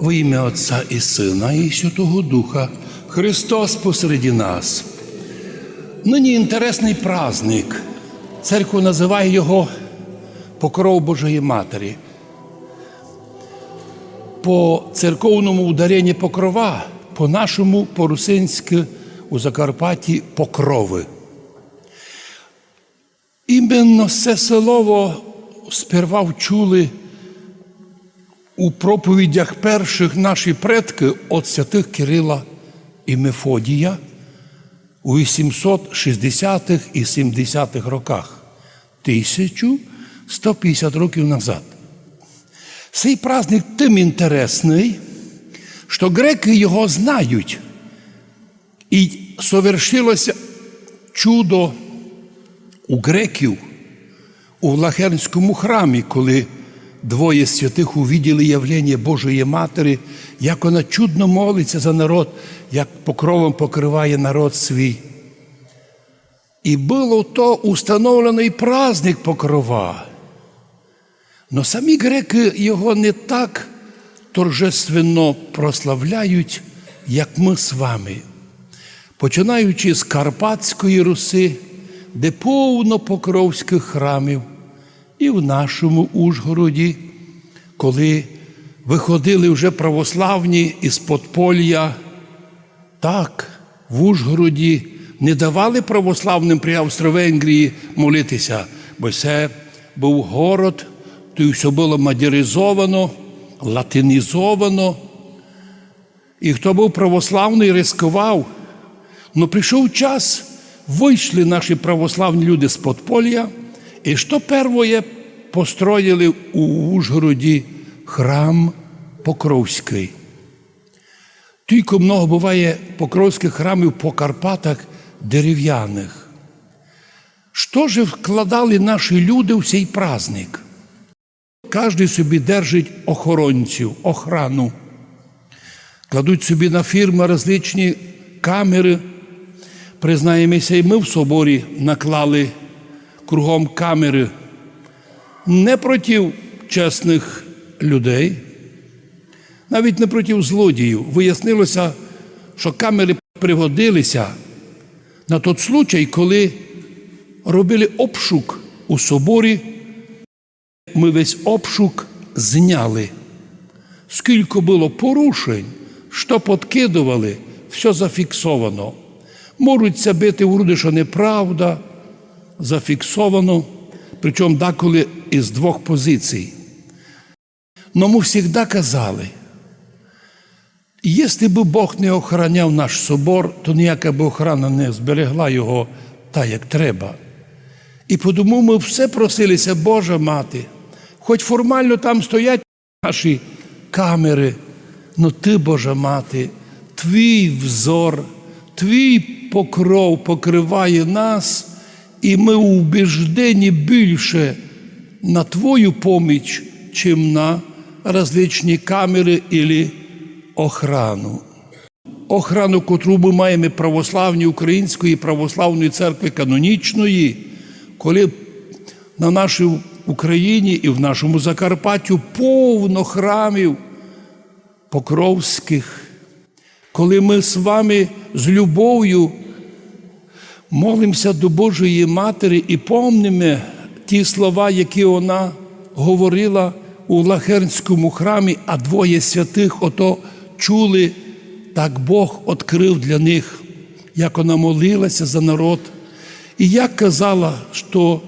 Во ім'я Отця і Сина, і Святого Духа, Христос посереді нас. Нині інтересний праздник. Церква називає його Покров Божої Матері. По церковному ударенні покрова, по нашому по-русинськи у Закарпатті покрови. Іменно це слово сперва вчули у проповідях перших наші предки от святих Кирила і Мефодія у 860-х і 70-х роках, 1150 років назад. Цей праздник тим інтересний, що греки його знають. І совершилося чудо у греків у Лахернському храмі, коли двоє святих увіділи явлення Божої Матері, як вона чудно молиться за народ, як покровом покриває народ свій. І було то установлений праздник покрова. Но самі греки його не так торжественно прославляють, як ми з вами. Починаючи з Карпатської Руси, де повно покровських храмів, і в нашому Ужгороді, коли виходили вже православні із подполля, так, в Ужгороді не давали православним при Австро-Венгрії молитися, бо це був город, то все було мадяризовано, латинізовано. І хто був православний, рискував. Но прийшов час, вийшли наші православні люди з подполя, і що перше построїли у Ужгороді храм Покровський. Тільки много буває покровських храмів по Карпатах дерев'яних. Що ж вкладали наші люди в цей праздник? Кожен собі держить охоронців, охрану. Кладуть собі на фірми различні камери. Признаємося, і ми в соборі наклали кругом камери не проти чесних людей, навіть не проти злодіїв. Вияснилося, що камери пригодилися на той случай, коли робили обшук у соборі, ми весь обшук зняли. Скільки було порушень, що подкидували, все зафіксовано. Можуть бити в груди, що неправда, зафіксовано, причому деколи із двох позицій. Но ми завжди казали, якщо б Бог не охороняв наш собор, то ніяка б охорона не зберегла його так, як треба. І тому ми все просилися, Божа мати, хоч формально там стоять наші камери, но ти, Божа мати, твій взор, твій покров покриває нас, і ми убіждені більше на Твою поміч, чим на различні камери і охрану. Охрану, котру ми маємо православні Української православної церкви канонічної, коли на нашій Україні і в нашому Закарпаттю повно храмів покровських, коли ми з вами з любов'ю молимося до Божої Матері і помнимо ті слова, які вона говорила у Лахернському храмі, а двоє святих ото чули, так Бог відкрив для них, як вона молилася за народ. І як казала, що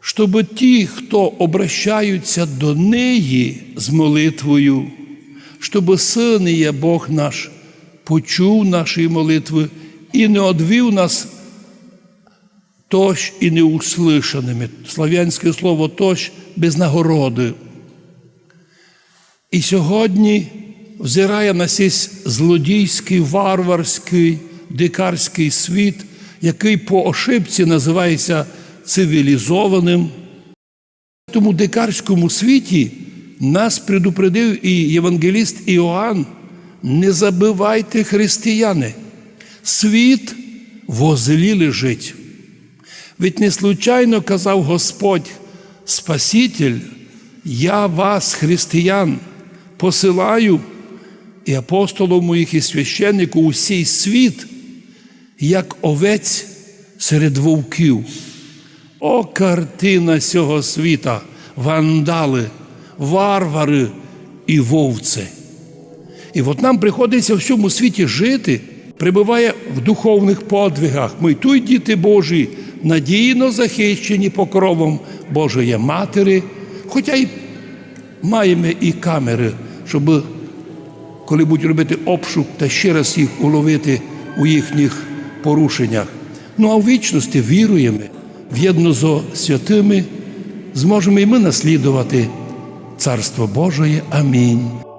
щоб ті, хто обращаються до неї з молитвою, щоб Син є Бог наш, почув наші молитви і не одвів нас тож і неуслишаними. Слав'янське слово тож без нагороди. І сьогодні взирає на цей злодійський, варварський, дикарський світ, який по ошибці називається цивілізованим. В тому дикарському світі нас предупредив і євангеліст Іоанн, не забивайте християни, світ в озлі лежить. Ведь не случайно казав Господь, Спаситель, я вас, християн, посилаю і апостолів моїх, і священнику усій світ, як овець серед вовків. О, картина цього світа, вандали, варвари і вовце. І от нам приходиться в цьому світі жити, прибуває в духовних подвигах. Ми тут, діти Божі, надійно захищені покровом Божої Матері, хоча й маємо і камери, щоб коли будуть робити обшук та ще раз їх уловити у їхніх порушеннях. Ну а в вічності віруємо, в'єдно зо святими, зможемо і ми наслідувати Царство Божої. Амінь.